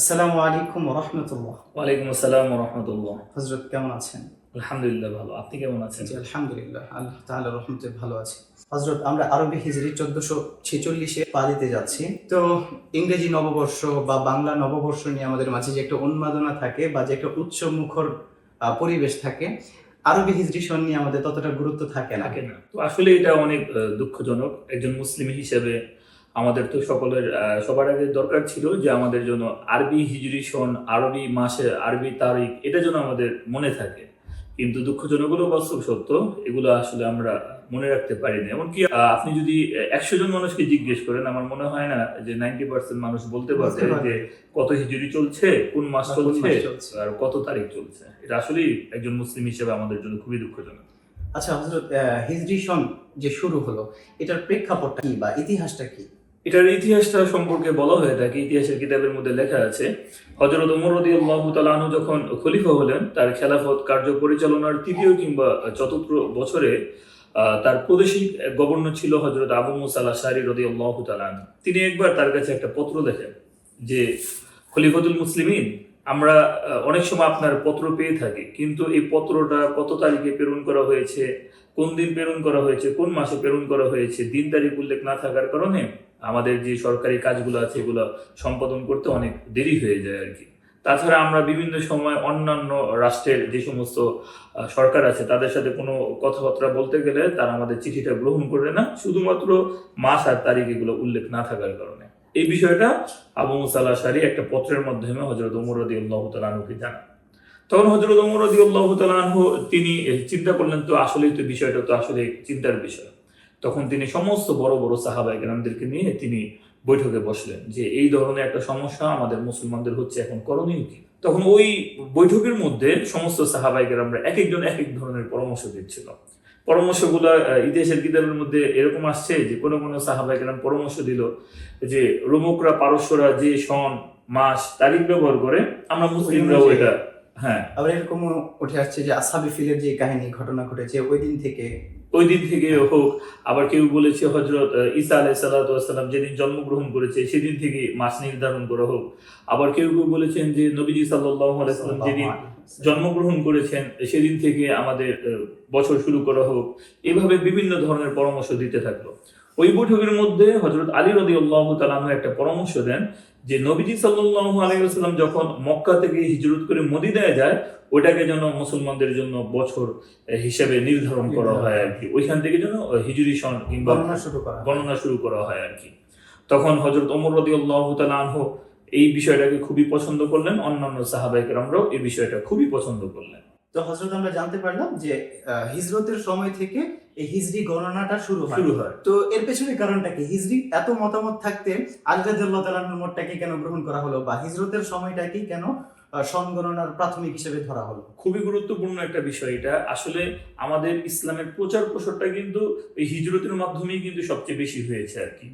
আসসালামু আলাইকুম রহমতুল্লাহ ওয়ালাইকুম আসসালাম রহমতুল্লাহ হজরত কেমন আছেন? আলহামদুলিল্লাহ ভালো। আপনি কেমন আছেন? জি আলহামদুলিল্লাহ। আল্লাহ তাআলা রহমতে ভালো আছি। হজরত আমরা আরবি হিজরি চোদ্দশো ছেচল্লিশে পা দিতে যাচ্ছি। তো ইংরেজি নববর্ষ বা বাংলা নববর্ষ নিয়ে আমাদের মাঝে যে একটা উন্মাদনা থাকে বা যে একটা উচ্চ মুখর পরিবেশ থাকে আরবি হিজরি সন নিয়ে আমাদের ততটা গুরুত্ব থাকে না। তো আসলে এটা অনেক দুঃখজনক। একজন মুসলিম হিসেবে আমাদের তো সকলের সবার আগে দরকার ছিল যে আমাদের জন্য আরবি হিজরি সন আরবি মাসে আরবি তারিখ এটা যেন আমাদের মনে থাকে। কিন্তু দুঃখজনক হলো বাস্তব সত্য এগুলো আসলে আমরা মনে রাখতে পারি না এমনকি আপনি যদি একশো জন মানুষকে জিজ্ঞেস করেন আমার মনে হয় না যে নাইনটি পার্সেন্ট মানুষ বলতে পারবে। যে কত হিজুরি চলছে কোন মাস চলছে আর কত তারিখ চলছে। এটা আসলেই একজন মুসলিম হিসেবে আমাদের জন্য খুবই দুঃখজনক। আচ্ছা হজরত হিজরি সন যে শুরু হলো এটার প্রেক্ষাপটটা কি বা ইতিহাসটা কি? এটার ইতিহাসটা সম্পর্কে বলা হয়ে থাকে, ইতিহাসের কিতাবের মধ্যে লেখা আছে হজরত উমর আনহু যখন খলিফা হলেন, তার খেলাফত কার্য পরিচালনার তৃতীয় কিংবা চতুর্থ বছরে তার প্রাদেশিক গভর্নর ছিল হজরত আবু মুসা আল আশারি রাদিয়াল্লাহু তাআলা তিনি একবার তার কাছে একটা পত্র লেখেন যে, খলিফতুল মুসলিমিন, আমরা অনেক সময় আপনার পত্র পেয়ে থাকি, কিন্তু এই পত্রটা কত তারিখে প্রেরণ করা হয়েছে কোন দিন প্রেরণ করা হয়েছে, কোন মাসে প্রেরণ করা হয়েছে, দিন তারিখ উল্লেখ না থাকার কারণে আমাদের যে সরকারি কাজগুলো আছে এগুলো সম্পাদন করতে অনেক দেরি হয়ে যায় আর কি। তাছাড়া আমরা বিভিন্ন সময় অন্যান্য রাষ্ট্রের যে সমস্ত সরকার আছে তাদের সাথে কোনো কথাবার্তা বলতে গেলে তারা আমাদের চিঠিটা গ্রহণ করে না, শুধুমাত্র মাস আর তারিখ এগুলো উল্লেখ না থাকার কারণে। এই বিষয়টা আবু মুসাল্লাহ সারি একটা পত্রের মাধ্যমে হজরত উমর রদি আল্লাহ তালুকে জানান। তখন হজরত উমর রদি আল্লাহ তালু তিনি চিন্তা করলেন তো আসলেই তো বিষয়টা তো আসলে চিন্তার বিষয়। তখন তিনি সমস্ত বড় বড় সাহাবাই গ্রামদেরকে নিয়ে তিনি বৈঠকে বসলেন যে এই ধরনের একটা সমস্যা আমাদের মুসলমানদের হচ্ছে এখন করণীয় কি? তখন ওই বৈঠকের মধ্যে সমস্ত সাহাবাই গ্রামরা এক একজন এক এক ধরনের পরামর্শ দিচ্ছিল। পরামর্শগুলো ইতিহাসের কিতাবের মধ্যে এরকম আসছে যে কোনো কোনো সাহাবাই গ্রাম পরামর্শ দিল যে রোমকরা পারস্যরা যে সন মাস তারিখ ব্যবহার করে আমরা মুসলিমরাও এটা হ্যাঁ। আবার এরকম উঠে আসছে যে আসাবি ফিলের যে কাহিনী ঘটনা ঘটেছে ওই দিন থেকে ওই দিন থেকে হোক আবার কেউ বলেছে হজরত ঈসা আলাই সাল্লাম যেদিন জন্মগ্রহণ করেছে সেদিন থেকে মাস নির্ধারণ করা হোক। আবার কেউ কেউ বলেছেন যে নবীজি সাল্লাহ আলাইসাল্লাম যেদিন জন্মগ্রহণ করেছেন সেদিন থেকে আমাদের বছর শুরু করা হোক। এভাবে বিভিন্ন ধরনের পরামর্শ দিতে থাকল। ওই বৈঠকের মধ্যে হজরত আলী রদি আল্লাহ তালানহ একটা পরামর্শ দেন যে নবীজি সাল্লাহ আলাইসাল্লাম যখন মক্কা থেকে হিজরত করে মদিনায় যায় ওটাকে যেন মুসলমানদের জন্য বছর হিসেবে নির্ধারণ করা হয় আর কি ওইখান থেকে যেন হিজুরি সন কিংবা গণনা শুরু করা গণনা শুরু করা হয় আর কি তখন হজরত ওমর রদি আল্লাহ এই বিষয়টাকে খুবই পছন্দ করলেন। অন্যান্য সাহাবাহিকরামরাও এই বিষয়টা খুবই পছন্দ করলেন। তো হজরত আমরা জানতে পারলাম যে হিজরতের সময় থেকে এই হিজরি গণনাটা শুরু হয়। শুরু হয়। তো এর পেছনে কারণটা কি? হিজরি এত মতামত থাকতে আলরাদুল্লাহ তালার মোটটাকে কেন গ্রহণ করা হলো বা হিজরতের সময়টাকে কেন আহ, সন গণনার প্রাথমিক হিসেবে ধরা হলো? খুবই গুরুত্বপূর্ণ একটা বিষয় এটা। আসলে আমাদের ইসলামের প্রচার প্রসারটা কিন্তু এই হিজরতের মাধ্যমেই কিন্তু সবচেয়ে বেশি হয়েছে আর কি।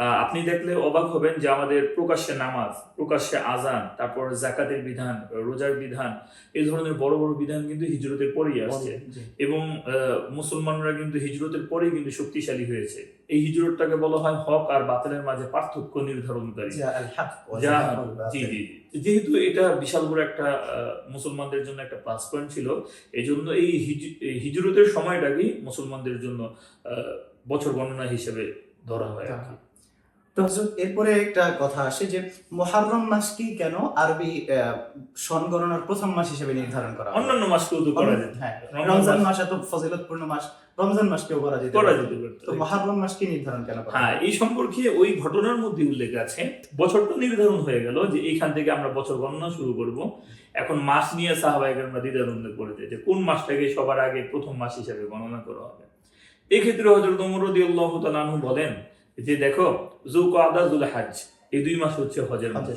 আপনি দেখলে অবাক হবেন যে আমাদের প্রকাশ্যে নামাজ প্রকাশ্যে আজান তারপর জাকাতের বিধান রোজার বিধান এই ধরনের বড় বড় বিধান কিন্তু হিজরতের পরেই আসছে। এবং মুসলমানরা কিন্তু হিজরতের পরেই কিন্তু শক্তিশালী হয়েছে। এই হিজরতটাকে বলা হয় হক আর বাতিলের মাঝে পার্থক্য নির্ধারণকারী। জি জি। যেহেতু এটা বিশাল বড় একটা মুসলমানদের জন্য একটা প্লাস পয়েন্ট ছিল এই জন্য এই হিজ- হিজরতের সময়টাকেই মুসলমানদের জন্য আহ, বছর গণনা হিসেবে ধরা হয় আর কি। তো হযরত এরপরে একটা কথা আসে যে মুহাররম মাসকেই কেন আরবি সন গণনার প্রথম মাস হিসেবে নির্ধারণ করা? অন্যান্য মাসকেও তো করা যেত হ্যাঁ রমজান মাস- মাস এত ফজিলতপূর্ণ মাস রমজান মাসকেও করা যেত করা যেতে তো মুহাররম মাসকে নির্ধারণ কেন করা হ্যাঁ? এই সম্পর্কে ওই ঘটনার মধ্যে উল্লেখ আছে। বছরটা নির্ধারণ হয়ে গেল যে এইখান থেকে আমরা বছর গণনা শুরু করব। এখন মাস নিয়ে সাহাবাহিকরা দ্বিধাদ্বন্দ্ব করেছে যে কোন মাসটাকে সবার আগে প্রথম মাস হিসেবে গণনা করা হবে। এক্ষেত্রে হজরত উমর রাদিয়াল্লাহু তাআলা বলেন যে দেখো জুলকাদা জুল হাজ এই দুই মাস হচ্ছে হজের মাস।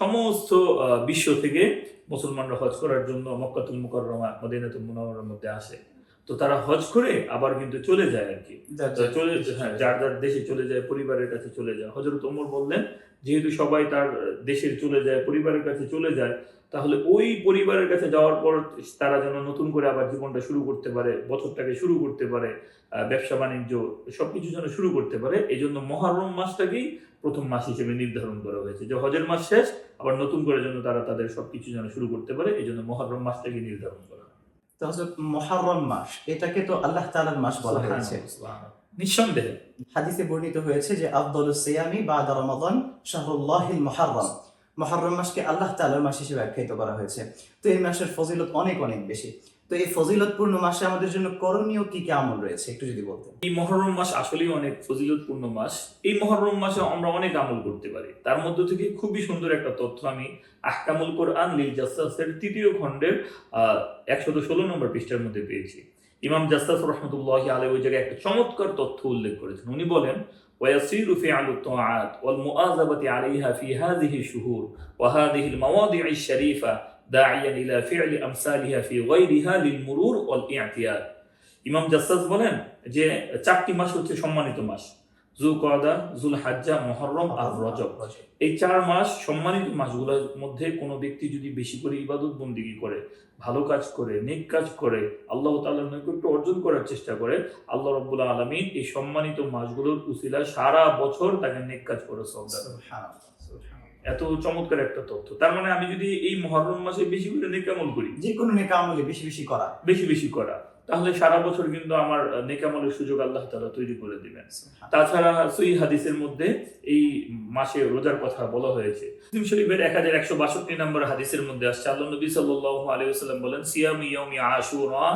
সমস্ত আহ, বিশ্ব থেকে মুসলমানরা হজ করার জন্য মক্কাতুল মুকাররমা মদিনাতুল মুনাওয়ারার মধ্যে আসে। তো তারা হজ করে আবার কিন্তু চলে যায় আর কি। হ্যাঁ চলে যার যার দেশে চলে যায় পরিবারের কাছে চলে যায়। হজরত ওমর বললেন যেহেতু সবাই তার দেশে চলে যায় পরিবারের কাছে চলে যায় তাহলে ওই পরিবারের কাছে যাওয়ার পর তারা যেন নতুন করে আবার জীবনটা শুরু করতে পারে বছরটাকে শুরু করতে পারে ব্যবসা বাণিজ্য সবকিছু যেন শুরু করতে পারে এই জন্য মহারম মাসটাকেই প্রথম মাস হিসেবে নির্ধারণ করা হয়েছে যে হজের মাস শেষ আবার নতুন করে যেন তারা তাদের সবকিছু যেন শুরু করতে পারে এই জন্য মহারম মাসটাকে নির্ধারণ করা হয়। তো হযরত মুহররম মাস এটাকে তো আল্লাহ তাআলার মাস বলা হয়েছে। নিঃসন্দেহে। হাদিসে বর্ণিত হয়েছে যে আফদলুস সিয়ামি বাদা রমাদান শাহরুল্লাহিল মুহাররম। মুহররম মাসকে আল্লাহ তাআলার মাস হিসেবে আখ্যায়িত করা হয়েছে। তো এই মাসের ফজিলত অনেক অনেক বেশি। তো এই ফজিলতপূর্ণ মাসে আমাদের জন্য করণীয় কি কি আমল রয়েছে? একটু যদি বলতেন। এই মহরম মাস আসলেই অনেক ফজিলতপূর্ণ মাস। এই মহরম মাসে আমরা অনেক আমল করতে পারি। তার মধ্য থেকে খুবই সুন্দর একটা তথ্য আমি আহকামুল কোরআন লিল জাসাসের তৃতীয় খণ্ডের একশত ষোলো নম্বর পৃষ্ঠার মধ্যে পেয়েছি। ইমাম জাসাস রহমতুল্লাহ আলী ওই জায়গায় একটা চমৎকার তথ্য উল্লেখ করেছেন উনি বলেন ويصير فعل الطاعات والمؤاظبة عليها في هذه الشهور وهذه المواضع الشريفة داعيا إلى فعل أمثالها في غيرها للمرور والاعتياد ইমাম জাসাস বলেন যে চারটি মাস হচ্ছে সম্মানিত মাস জুল কদা জুল হাজ্জা মহরম আর রজব। এই চার মাস সম্মানিত মাসগুলোর মধ্যে কোনো ব্যক্তি যদি বেশি করে ইবাদত বন্দিগি করে ভালো কাজ করে নেক কাজ করে আল্লাহ তাআলার নৈকট্য অর্জন করার চেষ্টা করে আল্লাহ রব্বুল আলমিন এই সম্মানিত মাসগুলোর উসিলায় সারা বছর তাকে নেক কাজ করে সব সুবহানাল্লাহ, সুবহানাল্লাহ। এত চমৎকার একটা তথ্য। তার মানে আমি যদি এই মহরম মাসে বেশি করে নেকামল করি? যে কোনো নেক আমলে বেশি বেশি করা। বেশি বেশি করা। তাহলে সারা বছর কিন্তু আমার নেকামলের সুযোগ আল্লাহ তাআলা তৈরি করে দিবেন। তাছাড়া সই হাদিসের মধ্যে এই মাসে রোজার কথা বলা হয়েছে। মুসলিম শরীফের এক হাজার একশো বাষট্টি নম্বর হাদিসের মধ্যে আসছে আল্লাহ নবী সাল্লাল্লাহু আলাইহি ওয়াসাল্লাম বলেন সিয়াম ইয়াউমি আশুরা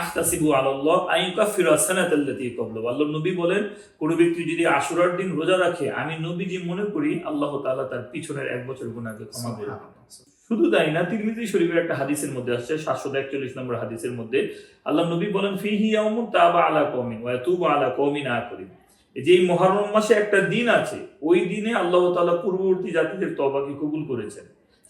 আহতাসিবু আলাল্লাহ আইয়ুকাফিরা সানাতাল্লাতী ক্বাবলাহু। আল্লাহ নবী বলেন কোন ব্যক্তি যদি আশুরার দিন রোজা রাখে আমি নবীজি মনে করি আল্লাহ তাআলা তার পিছনের এক বছর গুনাহকে ক্ষমা করে দেন শুধু তাই না, তিরমিজি শরীফের একটা হাদিসের মধ্যে আসছে সাতশো একচল্লিশ নম্বর হাদিসের মধ্যে। আল্লাহ নবী বলেন, ফিহি ইয়াউমুন তাবা আলা কমিন ওয়া ইয়াতুবু আলা কমিন আ এই যে এই মহরম মাসে একটা দিন আছে, ওই দিনে আল্লাহ তালা পূর্ববর্তী জাতিদের তবাকে কবুল করেছেন।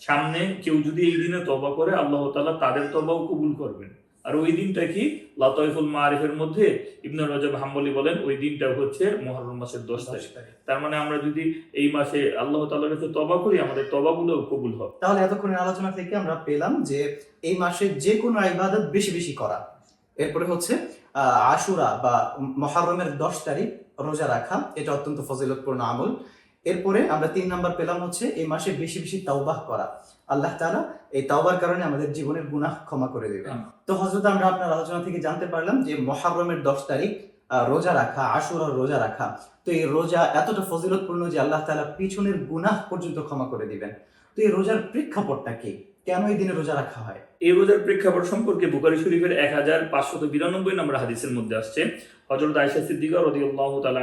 সামনে কেউ যদি এই দিনে তবা করে, আল্লাহ তালা তাদের তবাও কবুল করবেন। আর ওই দিনটা কি? লাতাইফুল মারিফের মধ্যে ইবনে রজব হাম্বলি বলেন ওই দিনটা হচ্ছে মহরম মাসের দশ তারিখ। তার মানে আমরা যদি এই মাসে আল্লাহ তাআলার কাছে তবা করি আমাদের তবাগুলো কবুল হবে। তাহলে এতক্ষণের আলোচনা থেকে আমরা পেলাম যে এই মাসে যে কোনো ইবাদত বেশি বেশি করা। এরপরে হচ্ছে আহ, আশুরা বা মহারমের দশ তারিখ রোজা রাখা এটা অত্যন্ত ফজিলতপূর্ণ আমল। এরপরে আমরা তিন নাম্বার পেলাম হচ্ছে এই মাসে বেশি বেশি তাওবাহ করা। আল্লাহ তালা এই তাওবার কারণে আমাদের জীবনের গুনাহ ক্ষমা করে দেবে তো হজরত আমরা আপনার আলোচনা থেকে জানতে পারলাম যে মহারমের দশ তারিখ রোজা রাখা আশুরার রোজা রাখা। তো এই রোজা এতটা ফজিলতপূর্ণ যে আল্লাহ তালা পিছনের গুনাহ পর্যন্ত ক্ষমা করে দিবেন। তো এই রোজার প্রেক্ষাপটটা কি? কেন এই দিনে রোজা রাখা হয়? এই রোজার প্রেক্ষাপট সম্পর্কে বুখারী শরীফের এক হাজার পাঁচশত বিরানব্বই নম্বর হাদিসের মধ্যে আসছে। হজরত আয়সা সিদ্দিকা রদিউল্লাহ তালা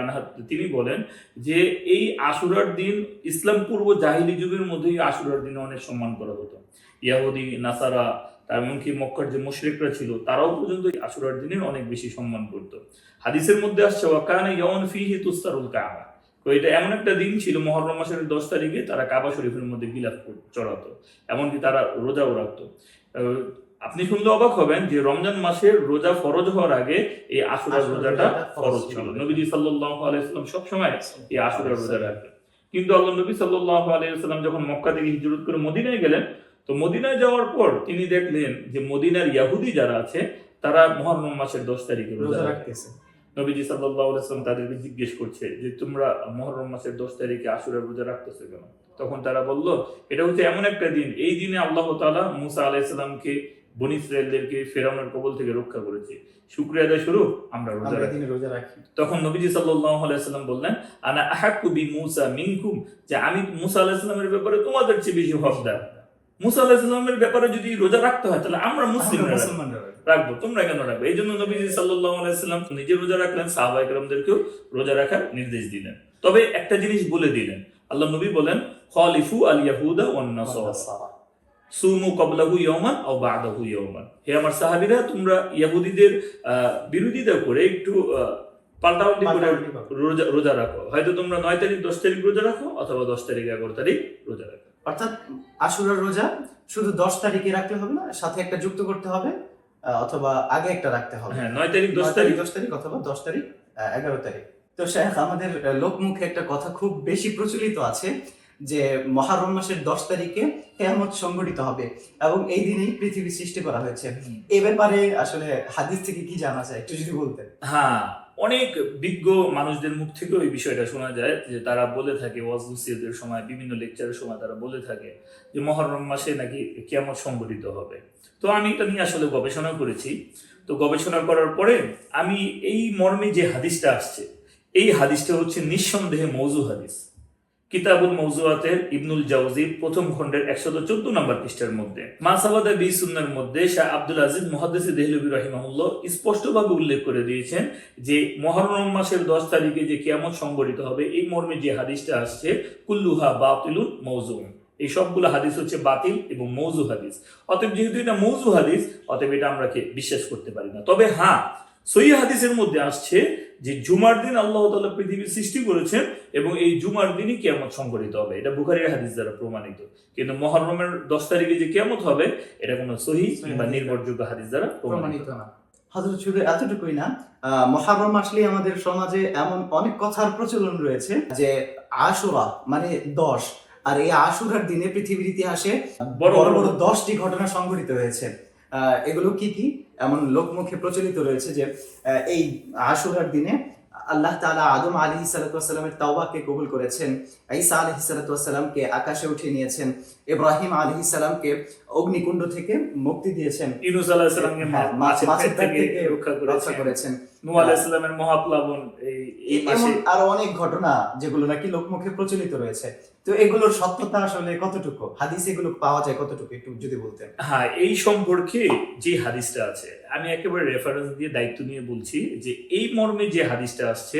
তিনি বলেন যে, এই আশুরার দিন ইসলাম পূর্ব জাহিলি যুগের মধ্যে এই আশুরার দিনে অনেক সম্মান করা হতো। ইয়াহুদি, নাসারা এমনকি মক্কার যে মুশরিকরা ছিল, তারাও পর্যন্ত আশুরার দিনের অনেক বেশি সম্মান করত। হাদিসের মধ্যে আসছে ওয়াকানে ইয়ন ফিহি তুস্তারুল কাবা। তো এটা এমন একটা দিন ছিল মহরম মাসের দশ তারিখে তারা কাবা শরীফের মধ্যে গিলাফ চড়াতো। এমনকি তারা রোজাও রাখতো। আপনি শুনলে অবাক হবেন যে রমজান মাসের রোজা ফরজ হওয়ার আগে এই আশুরার রোজাটা ফরজ ছিল। নবীজি সাল্লাল্লাহু আলাইহি সাল্লাম সবসময় এই আশুরার রোজা রাখতেন। কিন্তু আল্লাহ নবী সাল্লাল্লাহু আলাইহি সাল্লাম যখন মক্কা থেকে হিজরত করে মদিনায় গেলেন তো মদিনায় যাওয়ার পর তিনি দেখলেন যে মদিনার ইয়াহুদি যারা আছে তারা মহরম মাসের দশ তারিখে রোজা রাখতেছে। নবীজি সাল্লাল্লাহু আলাইহি সাল্লাম তাদেরকে জিজ্ঞেস করছে যে তোমরা মহরম মাসের দশ তারিখে আশুরার রোজা রাখতেছো কেন? তখন তারা বলল এটা হচ্ছে এমন একটা দিন। এই দিনে আল্লাহ তাআলা মুসা আলাইহিস সালামকে বনি ইসরায়েলদেরকে ফেরাউনের কবল থেকে রক্ষা করেছে। শুকরিয়া আদায় স্বরূপ আমরা রোজা রাখি। রোজা রাখি। তখন নবীজি সাল্লাল্লাহু আলাইহি সাল্লাম বললেন আনা আহাক্কু বি মুসা মিনকুম? যে আমি মুসা আলাইহিস সালামের ব্যাপারে তোমাদের চেয়ে বেশি হকদার। মুসা আলাইহিস সালামের ব্যাপারে যদি রোজা রাখতে হয় তাহলে আমরা মুসলিমরা রাখব। তোমরা কেন রাখবে? এই জন্য নবীজি সাল্লাল্লাহু আলাইহি সাল্লাম নিজে রোজা রাখলেন সাহাবা একরামদেরকেও রোজা রাখার নির্দেশ দিলেন। তবে একটা জিনিস বলে দিলেন। আল্লাহ নবী বলেন খালিফু আল ইয়াহুদা ওয়ান নাসারা। সারা। সুমু কবলাহু ইয়াওমান আও বাদাহু ইয়াওমান হে আমার সাহাবীরা তোমরা ইহুদিদের আহ, বিরোধিতা করে একটু পাল্টাপাল্টি করে রোজা রোজা রাখো। হয়তো তোমরা নয় তারিখ দশ তারিখ রোজা রাখো অথবা দশ তারিখ এগারো তারিখ রোজা রাখো। অর্থাৎ আশুরার রোজা শুধু দশ তারিখে রাখলে হবে না সাথে একটা যুক্ত করতে হবে অথবা আগে একটা রাখতে হবে। হ্যাঁ নয় তারিখ দশ তারিখ দশ তারিখ অথবা দশ তারিখ এগারো তারিখ। তো শেখ আমাদের লোকমুখে একটা কথা খুব বেশি প্রচলিত আছে যে মহারম মাসের দশ তারিখে কেয়ামত সংঘটিত হবে এবং এই দিনেই পৃথিবী সৃষ্টি করা হয়েছে। এ ব্যাপারে আসলে হাদিস থেকে কি জানা যায়? একটু যদি বলতেন। হ্যাঁ অনেক বিজ্ঞ মানুষদের মুখ থেকেও এই বিষয়টা শোনা যায় যে তারা বলে থাকে ওয়াজুসিয়তের সময়, বিভিন্ন লেকচারের সময় তারা বলে থাকে যে মহরম মাসে নাকি কেমন সংগঠিত হবে। তো আমি এটা নিয়ে আসলে গবেষণা করেছি। তো গবেষণা করার পরে আমি এই মর্মে যে হাদিসটা আসছে, এই হাদিসটা হচ্ছে নিঃসন্দেহে মৌজু হাদিস। কিতাবুল মৌজুয়াতের ইবনুল জাউজির প্রথম খণ্ডের একশত চোদ্দ নম্বর পৃষ্ঠার মধ্যে। মাসাবাদা বি সুন্নার মধ্যে শাহ আব্দুল আজিজ মহাদ্দেসি দেহলবী রহিমাহুল্লাহ স্পষ্টভাবে উল্লেখ করে দিয়েছেন যে, মহরম মাসের দশ তারিখে যে কিয়ামত সংগঠিত হবে, এই মর্মে যে হাদিসটা আসছে, কুল্লুহা বাতিলুন মৌজুম এই সবগুলো হাদিস হচ্ছে বাতিল এবং মৌজু হাদিস। অতএব যেহেতু এটা মৌজু হাদিস, অতএব এটা আমরা বিশ্বাস করতে পারি না। তবে হ্যাঁ সই হাদিসের মধ্যে আসছে যে জুমার দিন আল্লাহ তাআলা পৃথিবীর সৃষ্টি করেছেন এবং এই জুমার দিনই কিয়ামত সংঘটিত হবে। এটা বুখারীর হাদিস দ্বারা প্রমাণিত। কিন্তু মহরমের দশ তারিখে যে কিয়ামত হবে এটা কোনো সহি বা নির্ভরযোগ্য হাদিস দ্বারা প্রমাণিত। না। হজরত শুধু এতটুকুই না মহারম আসলে আমাদের সমাজে এমন অনেক কথার প্রচলন রয়েছে যে আশুরা মানে দশ আর এই আশুরার দিনে পৃথিবীর ইতিহাসে বড় বড় দশটি ঘটনা সংঘটিত হয়েছে। আহ, এগুলো কি কি? এমন লোকমুখে প্রচলিত রয়েছে যে এই আশুরার দিনে আল্লাহ তালা আদম আলী সালাতামের তাওবাকে কবুল করেছেন, ঈসা আলহি সালাতামকে আকাশে উঠিয়ে নিয়েছেন। ইব্রাহিম আলহি সালামকে অগ্নিকুণ্ড থেকে মুক্তি দিয়েছেন। আলাহ সাল্লামকে হ্যাঁ, মাছের থেকে রক্ষা করেছেন। নূহ মহাপ্লাবন এই এই মাসে। আরও অনেক ঘটনা যেগুলো নাকি লোকমুখে প্রচলিত রয়েছে। তো এগুলোর সত্যতা আসলে কতটুকু? হাদিস এগুলো পাওয়া যায় কতটুকু? একটু যদি বলতেন। হ্যাঁ এই সম্পর্কে যে হাদিসটা আছে আমি একেবারে রেফারেন্স দিয়ে দায়িত্ব নিয়ে বলছি যে এই মর্মে যে হাদিসটা আসছে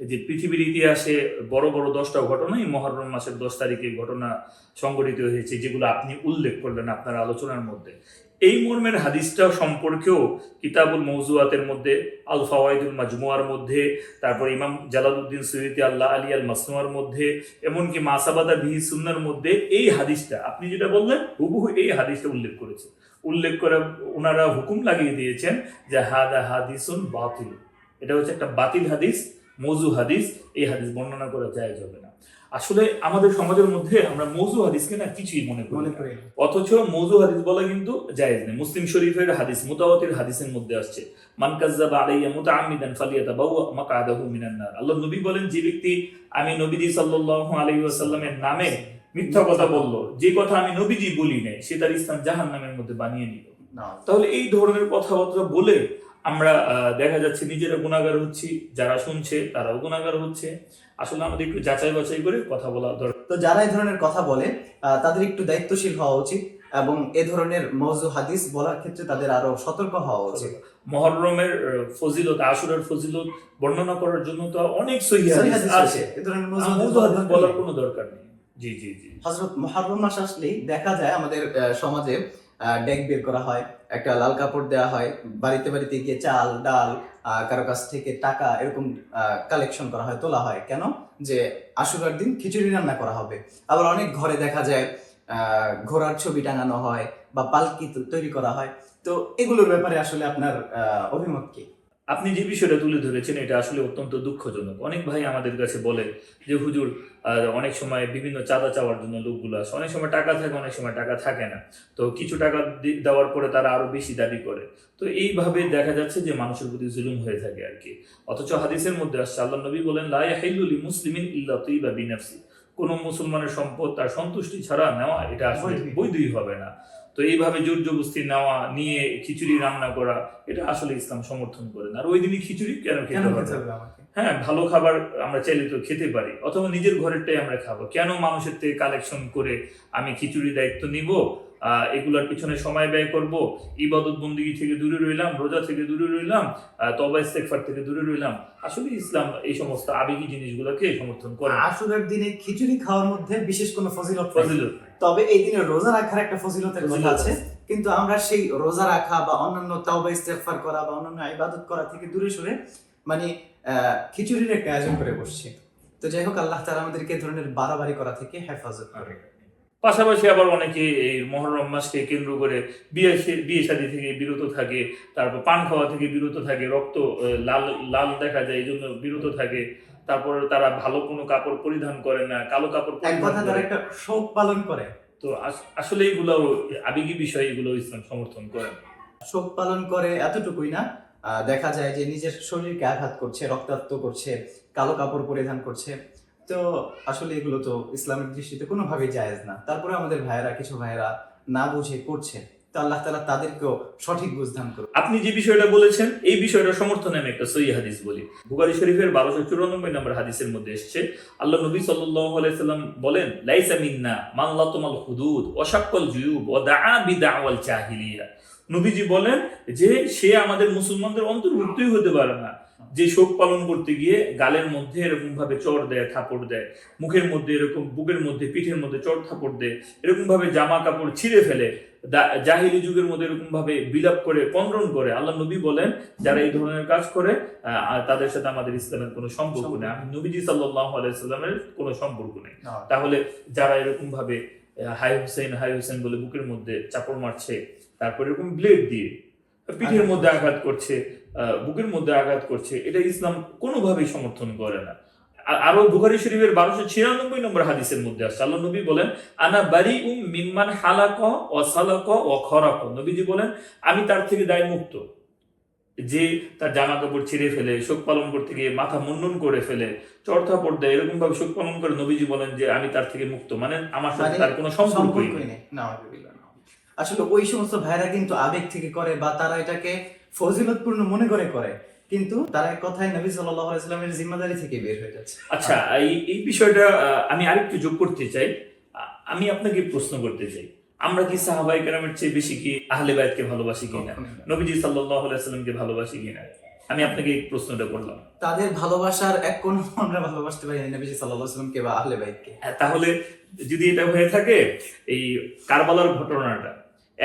যে পৃথিবীর ইতিহাসে বড় বড় দশটা ঘটনা এই মহরম মাসের দশ তারিখে ঘটনা সংঘটিত হয়েছে, যেগুলো আপনি উল্লেখ করলেন আপনার আলোচনার মধ্যে। এই মর্মের হাদিসটা সম্পর্কেও কিতাবুল মৌজুয়াতের মধ্যে, আল ফাওয়াইদুল মাজমুয়ার মধ্যে, তারপর ইমাম জালালউদ্দিন সৈয়দি আল্লাহ আলী আল মাসনুয়ার মধ্যে, এমনকি মাসাবাদা বিহি সুন্নার মধ্যে এই হাদিসটা, আপনি যেটা বললেন, হুবহু এই হাদিসটা উল্লেখ করেছে উল্লেখ করে ওনারা হুকুম লাগিয়ে দিয়েছেন যে হাদা হাদিসুন বাতিল এটা হচ্ছে একটা বাতিল হাদিস মৌজু হাদিস এই হাদিস বর্ণনা করা যায় যাবে না। আসলে আমাদের সমাজের মধ্যে আমরা মৌজু হাদিসকে না কিছুই মনে করি মনে। করি অথচ মৌজু হাদিস বলা কিন্তু জায়েজ নেই। মুসলিম শরীফের হাদিস মুতাওয়াতির হাদিসের মধ্যে আসছে মান কাজ্জাবা আলাইয়া মুতাআম্মিদান ফালিয়াতাবাওয়া মাকআদাহু মিনান নার। আল্লাহ নবী বলেন যে ব্যক্তি আমি নবীজি সাল্লাল্লাহু আলাইহি ওয়াসাল্লামের নামে মিথ্যা কথা বলল যে কথা আমি নবীজি বলি নাই সে তার স্থান জাহান্নামের মধ্যে বানিয়ে নিল। তাহলে এই ধরনের কথাবার্তা বলে আমরা দেখা যাচ্ছে নিজেরা গুণাগার হচ্ছি যারা শুনছে তারাও গুণাগার হচ্ছে। আসলে আমাদের একটু যাচাই বাছাই করে কথা বলা দরকার। তো যারা এই ধরনের কথা বলে তাদের একটু দায়িত্বশীল হওয়া উচিত এবং এ ধরনের মৌজু হাদিস বলার ক্ষেত্রে তাদের আরও সতর্ক হওয়া উচিত। মহরমের ফজিলত আশুরের ফজিলত বর্ণনা করার জন্য তো অনেক সহি হাদিস আছে। এ ধরনের মৌজু হাদিস বলার কোনো দরকার নেই। জি জি জি। হজরত মহারম মাস আসলেই দেখা যায় আমাদের সমাজে ডেক বের করা হয়। একটা লাল কাপড় দেওয়া হয়, বাড়িতে বাড়িতে গিয়ে চাল, ডাল কারও কাছ থেকে টাকা এরকম কালেকশন করা হয়, তোলা হয়। কেন? যে আশুরার দিন খিচুড়ি রান্না করা হবে। আবার অনেক ঘরে দেখা যায় ঘোড়ার ছবি টাঙানো হয় বা পালকি তৈরি করা হয়। তো এগুলোর ব্যাপারে আসলে আপনার অভিমত কি? আপনি যে বিষয়টা তুলে ধরেছেন এটা আসলে অত্যন্ত দুঃখজনক। অনেক ভাই আমাদের কাছে বলে যে হুজুর অনেক সময় বিভিন্ন চাঁদা চাওয়ার জন্য লোকগুলো আসে। অনেক সময় টাকা থাকে অনেক সময় টাকা থাকে না। তো কিছু টাকা দেওয়ার পরে তারা আরও বেশি দাবি করে। তো এইভাবে দেখা যাচ্ছে যে মানুষের প্রতি জুলুম হয়ে থাকে আর কি। অথচ হাদিসের মধ্যে আসছে আল্লাহ নবী বলেন লা ইয়াহিল্লু লিমুসলিমিন ইল্লা তিবা বিনাফসি। কোনো মুসলমানের সম্পদ তার সন্তুষ্টি ছাড়া নেওয়া এটা আসলে। বৈধই হবে না। তো এইভাবে জোর জবস্তি নেওয়া নিয়ে খিচুড়ি রান্না করা এটা আসলে ইসলাম সমর্থন করে না। আর ওই দিনই খিচুড়ি কেন খেতে হবে? হ্যাঁ ভালো খাবার আমরা চাইলে তো খেতে পারি অথবা নিজের ঘরেরটাই আমরা খাব। কেন মানুষের থেকে কালেকশন করে আমি খিচুড়ি দায়িত্ব নিব? এগুলার পিছনে সময় ব্যয় করব ইবাদত বন্দিগি থেকে দূরে রইলাম রোজা থেকে দূরে রইলাম তবা ইস্তেকফার থেকে দূরে রইলাম আসলে ইসলাম এই সমস্ত আবেগী জিনিসগুলোকে সমর্থন করে। আশুরার দিনে খিচুড়ি খাওয়ার মধ্যে বিশেষ কোনো ফজিলত। ফজিলত তবে এই দিনে রোজা রাখার একটা ফজিলতের কথা আছে। কিন্তু আমরা সেই রোজা রাখা বা অন্যান্য তাওবা ইস্তেগফার করা বা অন্যান্য ইবাদত করা থেকে দূরে সরে মানে আহ, খিচুড়ির একটা আয়োজন করে বসছি তো যাই হোক আল্লাহ তাআলা আমাদেরকে ধরনের বাড়াবাড়ি করা থেকে হেফাজত করে পাশাপাশি আবার অনেকে এই মহরম মাসকে কেন্দ্র করে বিয়ে বিয়ে শাদী থেকে বিরত থাকে তারপর পান খাওয়া থেকে বিরত থাকে রক্ত লাল লাল দেখা যায় এই জন্য বিরত থাকে তারপর তারা ভালো কোনো কাপড় পরিধান করে না কালো কাপড় একটা শোক পালন করে। তো আস- আসলে এগুলো আবেগী বিষয় এগুলো ইসলাম সমর্থন করে শোক পালন করে এতটুকুই না। দেখা যায় যে নিজের শরীরকে আঘাত করছে রক্তাক্ত করছে কালো কাপড় পরিধান করছে। তো আসলে এগুলো তো ইসলামিক দৃষ্টিতে কোনোভাবেই জায়েজ না। তারপরে আমাদের ভাইয়েরা, কিছু ভাইয়েরা না বুঝে করছে। তো আল্লাহ তালা তাদেরকেও সঠিক করুন আপনি যে বিষয়টা বলেছেন, এই বিষয়টা সমর্থনে আমি একটা সহি হাদিস বলি। শরীফের বারোশো চুরানব্বই নম্বর হাদিসের মধ্যে এসেছে, আল্লাহ নবী সাল্লাম বলেন, লাইসা মিন্না মান লাতমাল হুদুদ ওয়াশাক্কাল জুয়ুব ওয়া দাআ বিদাওয়াল জাহিলিয়া। নবীজি বলেন যে, সে আমাদের মুসলমানদের অন্তর্ভুক্তই হতে পারে না। যে শোক পালন করতে গিয়ে গালের মধ্যে এরকম ভাবে চর দেয় থাপড় দেয় মুখের মধ্যে এরকম বুকের মধ্যে পিঠের মধ্যে চড় থাপড় দেয় এরকম ভাবে জামা কাপড় ছিঁড়ে ফেলে জাহিলি যুগের মধ্যে এরকম ভাবে বিলাপ করে পন্ডন করে। আল্লাহ নবী বলেন যারা এই ধরনের কাজ করে আর তাদের সাথে আমাদের ইসলামের কোনো সম্পর্ক নেই। আমি নবীজি সাল্লাহ আলাইসাল্লামের কোনো সম্পর্ক নেই। তাহলে যারা এরকম ভাবে হাই হুসেন হাই হুসেন বলে বুকের মধ্যে চাপড় মারছে তারপর এরকম ব্লেড দিয়ে পিঠের মধ্যে আঘাত করছে বুকের মধ্যে আঘাত করছে এটা ইসলাম কোনোভাবেই সমর্থন করে না। আরও বুখারী শরীফের বারোশো ছিয়ানব্বই নম্বর হাদিসের মধ্যে আসছে আল্লাহ নবী বলেন আনা বারি উম মিম্মান হালাক ও সালাক ও খরাক। নবীজি বলেন আমি তার থেকে দায় মুক্ত যে তার জামা কাপড় ছিঁড়ে ফেলে শোক পালন করতে গিয়ে মাথা মুন্ডন করে ফেলে চর্থা পড়তে এরকম ভাবে শোক পালন করে নবীজি বলেন যে আমি তার থেকে মুক্ত। মানে আমার সাথে মানে তার কোনো সম্পর্কই সম্পর্কই নেই। আসলে ওই সমস্ত ভাইরা কিন্তু আবেগ থেকে করে বা তারা এটাকে ফজিলতপূর্ণ মনে করে করে কিন্তু তারা এক কথায় নবী সাল্লাহ আলাইস্লামের জিম্মাদারি থেকে বের হয়ে যাচ্ছে। আচ্ছা এই এই বিষয়টা আমি আরেকটু যোগ করতে চাই। আমি আপনাকে প্রশ্ন করতে চাই। আমরা কি সাহাবাই কেরামের চেয়ে বেশি কি আহলে বাইতকে ভালোবাসি কিনা। নবীজি সাল্লাহ ভালোবাসি কিনা? আমি আপনাকে এই প্রশ্নটা করলাম। তাদের ভালোবাসার এক কোন আমরা ভালোবাসতে পারি না নবীজি সাল্লাহ সাল্লামকে বা আহলে বাইতকে। হ্যাঁ, তাহলে যদি এটা হয়ে থাকে এই কারবালার ঘটনাটা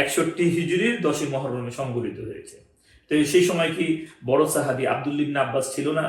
একষট্টি হিজুরির দশই মহরমে সংঘটিত হয়েছে। তো সেই সময় কি বড় সাহাবি আব্দুল ইবনে আব্বাস ছিল না?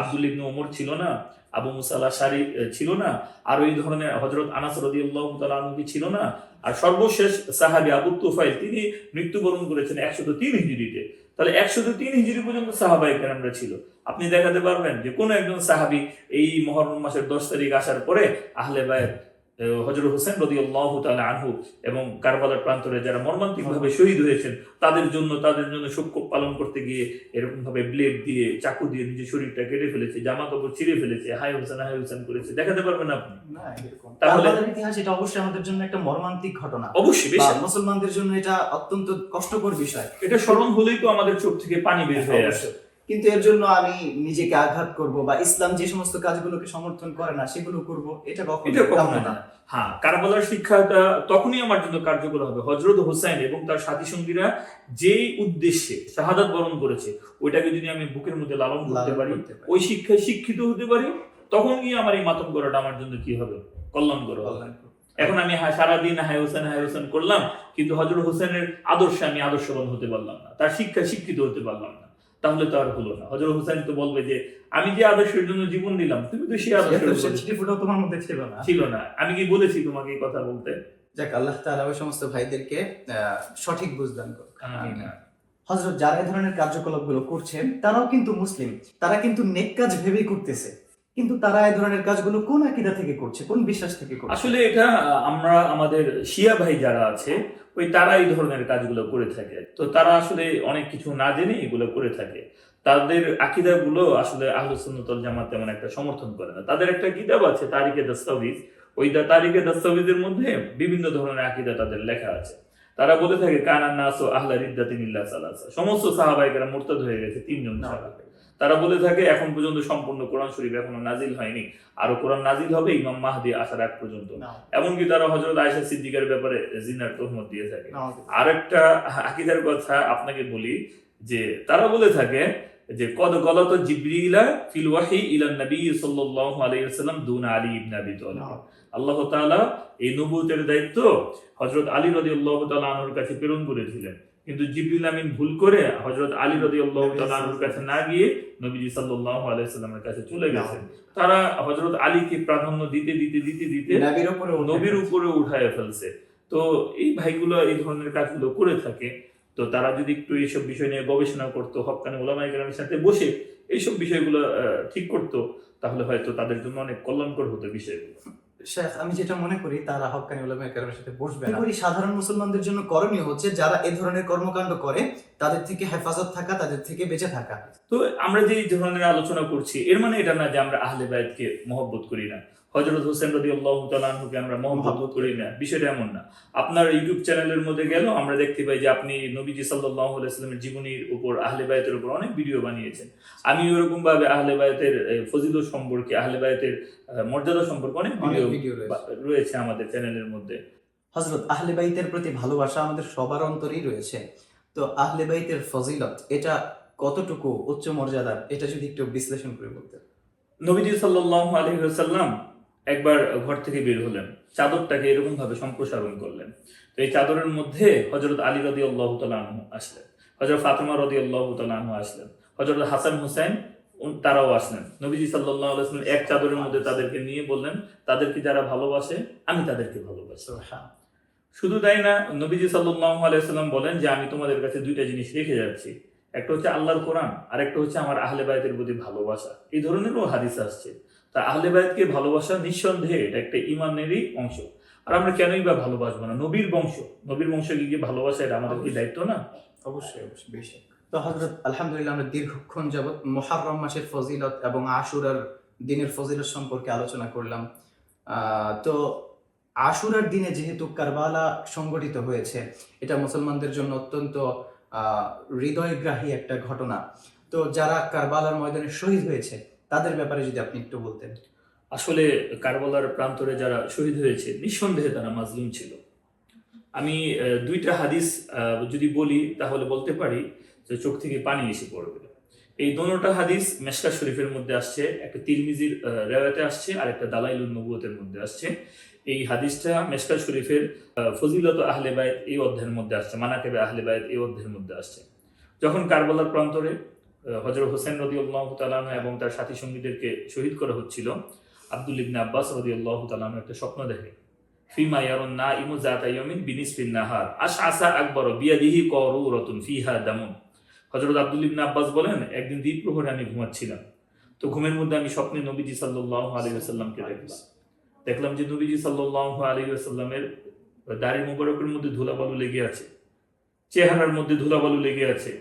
আব্দুল ইবনে ওমর ছিল না? আবু মুসাল্লাহ সারি ছিল না? আর ওই ধরনের হজরত আনাস রাদিয়াল্লাহু তাআলা ছিল না? আর সর্বশেষ সাহাবি আবু তুফাইল তিনি মৃত্যুবরণ করেছেন একশত তিন হিজুরিতে তাহলে একশত তিন হিজুরি পর্যন্ত সাহাবাই কেরামরা ছিল। আপনি দেখাতে পারবেন যে কোনো একজন সাহাবি এই মহরম মাসের দশ তারিখ আসার পরে আহলে বায়ের হজরত হোসেন রদি আল্লাহ আনহু এবং কারবালার প্রান্তরে যারা মর্মান্তিক ভাবে শহীদ হয়েছেন তাদের জন্য তাদের জন্য শোক পালন করতে গিয়ে এরকম ভাবে ব্লেড দিয়ে চাকু দিয়ে নিজের শরীরটা কেটে ফেলেছে জামা কাপড় ছিঁড়ে ফেলেছে হাই হোসেন হাই হোসেন করেছে। দেখাতে পারবেন আপনি। না এরকম। তাহলে- ইতিহাস এটা অবশ্যই আমাদের জন্য একটা মর্মান্তিক ঘটনা। অবশ্যই মুসলমানদের জন্য এটা অত্যন্ত কষ্টকর বিষয়। এটা স্মরণ হলেই তো আমাদের চোখ থেকে পানি বের হয়ে আসে। অবশ্যই। কিন্তু এর জন্য আমি নিজেকে আঘাত করব বা ইসলাম যে সমস্ত কাজগুলোকে সমর্থন করে না সেগুলো করব এটা কখনো না। হ্যাঁ কারবালার শিক্ষাটা তখনই আমার জন্য কার্যকর হবে। হজরত হোসেন এবং তার সাথী সঙ্গীরা যেই উদ্দেশ্যে শাহাদাত বরণ করেছে ওইটাকে যদি আমি বুকের মধ্যে লালন করতে পারি ওই শিক্ষায় শিক্ষিত হতে পারি তখন গিয়ে আমার এই মাতম করাটা আমার জন্য কি হবে? কল্যাণ করা হবে এখন আমি সারাদিন হাই হোসেন হাই হোসেন করলাম কিন্তু হজরত হোসেনের আদর্শে আমি আদর্শবান হতে পারলাম না। তার শিক্ষায় শিক্ষিত হতে পারলাম না। তাহলে তো আর হলো না। হজরত হোসেন তো বলবে যে আমি যে আদর্শের জন্য জীবন দিলাম তুমি তো সেই ফুটাও তোমার মধ্যে ছিল না। ছিল না। আমি কি বলেছি তোমাকে এই কথা বলতে? যাক আল্লাহ তাআলা ওই সমস্ত ভাইদেরকে সঠিক বুঝদান করুক। হজরত যারা এই ধরনের কার্যকলাপগুলো করছেন তারাও কিন্তু মুসলিম। তারা কিন্তু নেক কাজ ভেবেই করতেছে। কিন্তু তারা এই ধরনের কাজগুলো কোন আকিদা থেকে করছে কোন বিশ্বাস থেকে করছে? আসলে এটা আমরা আমাদের শিয়া ভাই যারা আছে ওই তারা এই ধরনের কাজগুলো করে থাকে। তো তারা আসলে অনেক কিছু না জেনে এগুলো করে থাকে। তাদের আকিদাগুলো আসলে আহলুসুন্নতল জামাত তেমন একটা সমর্থন করে না। তাদের একটা কিতাব আছে তারিখে দস্তাবিজ। ওই দা- তারিখে দস্তাবিজের মধ্যে বিভিন্ন ধরনের আকিদা তাদের লেখা আছে। তারা বলে থাকে কানান নাস ও আহলা রিদ্দাতিন ইল্লা সালাসা। সমস্ত সাহাবাইকেরা মুরতাদ হয়ে গেছে তিনজন ছাড়া তারা বলে থাকে এখন পর্যন্ত সম্পূর্ণ কোরআন শরীফ এখনও নাজিল হয়নি। আরও কোরআন নাজিল হবে ইমাম মাহদি আসার আগ পর্যন্ত। এমনকি তারা হজরত আয়সা সিদ্দিকার ব্যাপারে জিনার তহমত দিয়ে থাকে। না, আরেকটা আকিদার কথা আপনাকে বলি যে তারা বলে থাকে যে কদ গলত জিবরিলা ফিল ওয়াহি ইলা নবী সাল্লাল্লাহু আলাইহি ওয়াসাল্লাম দুনা আলী ইবনে আবি তালিব। আল্লাহ তাআলা এই নবুতের দায়িত্ব হযরত আলী রাদিয়াল্লাহু তাআলা আনহুর কাছে প্রেরণ করেছিলেন। কিন্তু জিবরিল আমিন ভুল করে হযরত আলী রাদিয়াল্লাহু তাআলা আনহুর কাছে না গিয়ে নবীজি সাল্লাল্লাহু আলাইহি ওয়াসাল্লামের কাছে চলে গেছেন। তারা হযরত আলীকে প্রাধান্য দিতে দিতে দিতে দিতে নবীর উপরে নবীর উপরে উঠায় ফেলছে। তো এই ভাইগুলো এই ধরনের কাজগুলো করে থাকে। তো তারা যদি একটু এইসব বিষয় নিয়ে গবেষণা করতো হকানি ওলামাই গ্রামের সাথে বসে এইসব বিষয়গুলো আহ, ঠিক করতো তাহলে হয়তো তাদের জন্য অনেক কল্যাণকর হতো বিষয়গুলো। শেখ আমি যেটা মনে করি তারা হকানি উলামা একাডেমির সাথে বসবে না। করি সাধারণ মুসলমানদের জন্য করণীয় হচ্ছে যারা এ ধরনের কর্মকাণ্ড করে তাদের থেকে হেফাজত থাকা তাদের থেকে বেঁচে থাকা। তো আমরা যে ধরনের আলোচনা করছি এর মানে এটা না যে আমরা আহলে বাইদকে মহব্বত করি না? হজরত হোসেন রদি আল্লাহ আমরা মহব্বত করি না বিষয়টা এমন না। আপনার ইউটিউব চ্যানেলের মধ্যে গেল আমরা দেখতে পাই যে আপনি নবীজি সাল্লাহ আলাইস্লামের জীবনীর উপর আহলে বায়তের উপর অনেক ভিডিও বানিয়েছেন। আমি ওরকম ভাবে আহলে বায়তের ফজিল সম্পর্কে আহলে বায়তের মর্যাদা সম্পর্কে অনেক ভিডিও রয়েছে। আমাদের চ্যানেলের মধ্যে। হজরত আহলে বাইতের প্রতি ভালোবাসা আমাদের সবার অন্তরেই রয়েছে। তো আহলে বাইতের ফজিলত এটা কতটুকু উচ্চ মর্যাদার এটা যদি একটু বিশ্লেষণ করে বলতেন। নবীজি সাল্লাহ আলহিহাল্লাম একবার ঘর থেকে বের হলেন। চাদরটাকে এরকম ভাবে সম্প্রসারণ করলেন। তো এই চাদরের মধ্যে হজরত আলী রদি আল্লাহ তালু আসলেন। হজরত ফাতেমা রদি আল্লাহ তালু আসলেন। হজরত হাসান হুসাইন উন- তারাও আসলেন। নবীজি সাল্লাহ আলাইসলাম এক চাদরের মধ্যে তাদেরকে নিয়ে বললেন তাদেরকে যারা ভালোবাসে আমি তাদেরকে ভালোবাসি। শুধু তাই না নবীজি সাল্লাহ আলাইসাল্লাম বলেন যে আমি তোমাদের কাছে দুইটা জিনিস রেখে যাচ্ছি। একটা হচ্ছে আল্লাহর কোরআন আর একটা হচ্ছে আমার আহলে বায়তের প্রতি ভালোবাসা। এই ধরনেরও হাদিস আসছে। তা আহলে বায়তকে ভালোবাসা নিঃসন্দেহে এটা একটা ইমানেরই অংশ। আর আমরা কেনই বা ভালোবাসবো না? নবীর বংশ। নবীর বংশকে গিয়ে ভালোবাসা, এটা আমাদের কি দায়িত্ব না? অবশ্যই অবশ্যই, বেশি। তো হজরত আলহামদুলিল্লাহ আমরা দীর্ঘক্ষণ যাবৎ মোহাররম মাসের ফজিলত এবং আশুরার দিনের ফজিলত সম্পর্কে আলোচনা করলাম। তো আশুরার দিনে যেহেতু কারবালা সংগঠিত হয়েছে, এটা মুসলমানদের জন্য অত্যন্ত হৃদয়গ্রাহী একটা ঘটনা। তো যারা কারবালার ময়দানে শহীদ হয়েছে তাদের ব্যাপারে যদি আপনি একটু বলতেন। আসলে কারবালার প্রান্তরে যারা শহীদ হয়েছে, নিঃসন্দেহে তারা মাজলুম ছিল। আমি দুইটা হাদিস যদি বলি, তাহলে বলতে পারি যে চোখ থেকে পানি এসে পড়বে। এই দোনোটা হাদিস মেশকা শরীফের মধ্যে আসছে, একটা তিরমিজির রেওয়াতে আসছে আর একটা দালাইলুন নবুয়তের মধ্যে আসছে। এই হাদিসটা মেশকা শরীফের ফজিলত আহলে বায়ত এই অধ্যায়ের মধ্যে আসছে, মানাকেবে আহলে বায়ত এই অধ্যায়ের মধ্যে আসছে। যখন কারবালার প্রান্তরে হজরত হোসেন রদি আল্লাহ তালাম এবং তার সাথী সঙ্গীদেরকে শহীদ করা হচ্ছিল। আব্দুল ইবনে আব্বাস রদি আল্লাহ তালাম একটা স্বপ্ন দেখে। ফিমা ইয়ারুন না ইমু জাতা ইয়ামিন বিনিস ফিল নাহার। আশ আসা আকবর বিয়াদিহি করু রতুন ফিহা দামুন। হজরত আব্দুল ইবনে আব্বাস বলেন, একদিন দ্বীপ প্রহরে আমি ঘুমাচ্ছিলাম। তো ঘুমের মধ্যে আমি স্বপ্নে নবীজি সাল্লাহ আলী আসাল্লামকে দেখলাম। দেখলাম যে নবীজি সাল্লাহ আলী আসাল্লামের দাড়ি মুবারকের মধ্যে ধুলাবালু লেগে আছে। চেহারার মধ্যে ধুলাবালু লেগে আছে।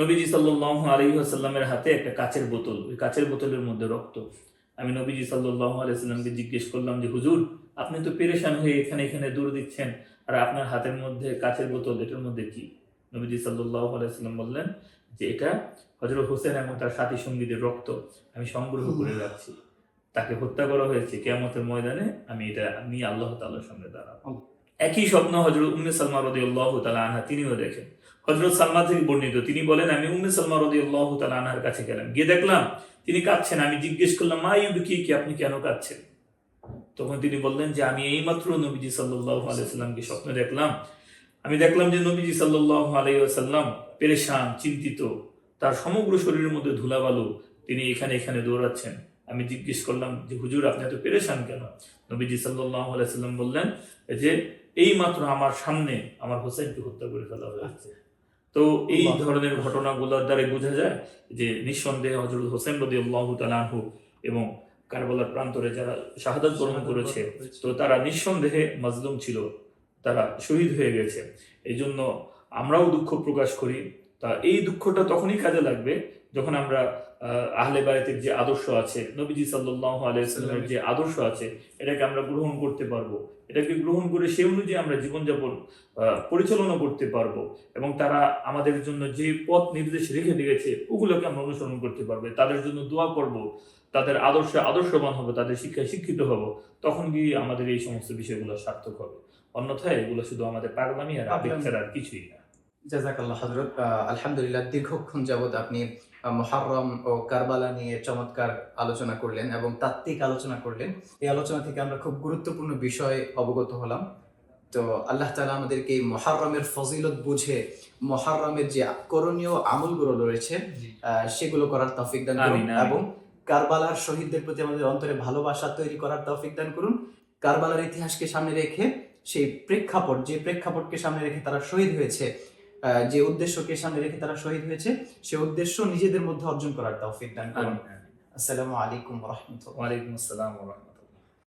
নবীজি সাল্লাহ আলী আসাল্লামের হাতে একটা কাচের বোতল ওই কাচের বোতলের মধ্যে রক্ত। আমি নবীজি সাল্লাহ আলাইসাল্লামকে জিজ্ঞেস করলাম যে হুজুর আপনি তো পেরেশান হয়ে এখানে এখানে দূর দিচ্ছেন আর আপনার হাতের মধ্যে কাচের বোতল এটার মধ্যে কি? নবীজি সাল্লাহ আলাইসাল্লাম বললেন যে এটা হজরত হোসেন এবং তার সাথী সঙ্গীদের রক্ত আমি সংগ্রহ করে রাখছি। তাকে হত্যা করা হয়েছে কেয়ামতের ময়দানে আমি এটা নিয়ে আল্লাহ তাল্লার সামনে দাঁড়াবো। একই স্বপ্ন হজরত উম্মে সালমা রদি আল্লাহ তালা আনহা তিনিও দেখেন। হজরত সালমা থেকে বর্ণিত। তিনি বলেন, আমি উম্মে সালমা রদি আল্লাহ কাছে গেলাম। গিয়ে দেখলাম, তিনি কাঁদছেন। আমি জিজ্ঞেস করলাম, মা ইউবি কি আপনি কেন কাঁদছেন? তখন তিনি বললেন যে, আমি এইমাত্র নবীজি সাল্লাহ আলাইসাল্লামকে স্বপ্নে দেখলাম। আমি দেখলাম যে, নবীজি সাল্লাহ আলাইসাল্লাম পেরেশান, চিন্তিত। তার সমগ্র শরীরের মধ্যে ধুলাবালু। তিনি এখানে এখানে দৌড়াচ্ছেন। আমি জিজ্ঞেস করলাম যে, হুজুর, আপনি এত পেরেশান কেন? নবীজি সাল্লাহ আলাইসাল্লাম বললেন যে এই মাত্র আমার সামনে আমার হোসেনকে হত্যা করে ফেলা হয়েছে। তো এই ধরনের ঘটনাগুলোর দ্বারা বোঝা যায় যে নিঃসন্দেহে হজরত হোসেন রদি আল্লাহ তালাহু এবং কারবালার প্রান্তরে যারা শাহাদাত গ্রহণ করেছে তো তারা নিঃসন্দেহে মাজলুম ছিল তারা শহীদ হয়ে গেছে। এই জন্য আমরাও দুঃখ প্রকাশ করি। তা এই দুঃখটা তখনই কাজে লাগবে যখন আমরা আহলে বায়তের যে আদর্শ আছে নবীজি সাল্লাহ আলাইসাল্লামের যে আদর্শ আছে এটাকে আমরা গ্রহণ করতে পারব। এটাকে গ্রহণ করে সে অনুযায়ী আমরা জীবনযাপন পরিচালনা করতে পারব। এবং তারা আমাদের জন্য যে পথ নির্দেশ রেখে দিয়েছে ওগুলোকে আমরা অনুসরণ করতে পারব। তাদের জন্য দোয়া করব তাদের আদর্শে আদর্শবান হবে তাদের শিক্ষায় শিক্ষিত হব। তখন গিয়ে আমাদের এই সমস্ত বিষয়গুলো সার্থক হবে। অন্যথায় এগুলো শুধু আমাদের পাগলামি আর আবেগ ছাড়া আর কিছুই না। জাজাকাল্লাহ হজরত আলহামদুলিল্লাহ দীর্ঘক্ষণ যাবৎ আপনি আহ, মুহাররম ও কারবালা নিয়ে চমৎকার আলোচনা করলেন এবং তাত্ত্বিক আলোচনা করলেন। এই আলোচনা থেকে আমরা খুব গুরুত্বপূর্ণ বিষয় অবগত হলাম। তো আল্লাহ তালা আমাদেরকে এই মহারমের ফজিলত বুঝে মহারমের যে করণীয় আমলগুলো রয়েছে সেগুলো করার তৌফিক দান করুন। এবং কারবালার শহীদদের প্রতি আমাদের অন্তরে ভালোবাসা তৈরি করার তৌফিক দান করুন। কারবালার ইতিহাসকে সামনে রেখে সেই প্রেক্ষাপট যে প্রেক্ষাপটকে সামনে রেখে তারা শহীদ হয়েছে যে উদ্দেশ্যকে সামনে রেখে তারা শহীদ হয়েছে সে উদ্দেশ্য নিজেদের মধ্যে অর্জন করার তৌফিক দান করুন। আসসালামু আলাইকুম রহমতুল্লাহ ওয়ালাইকুম আসসালাম।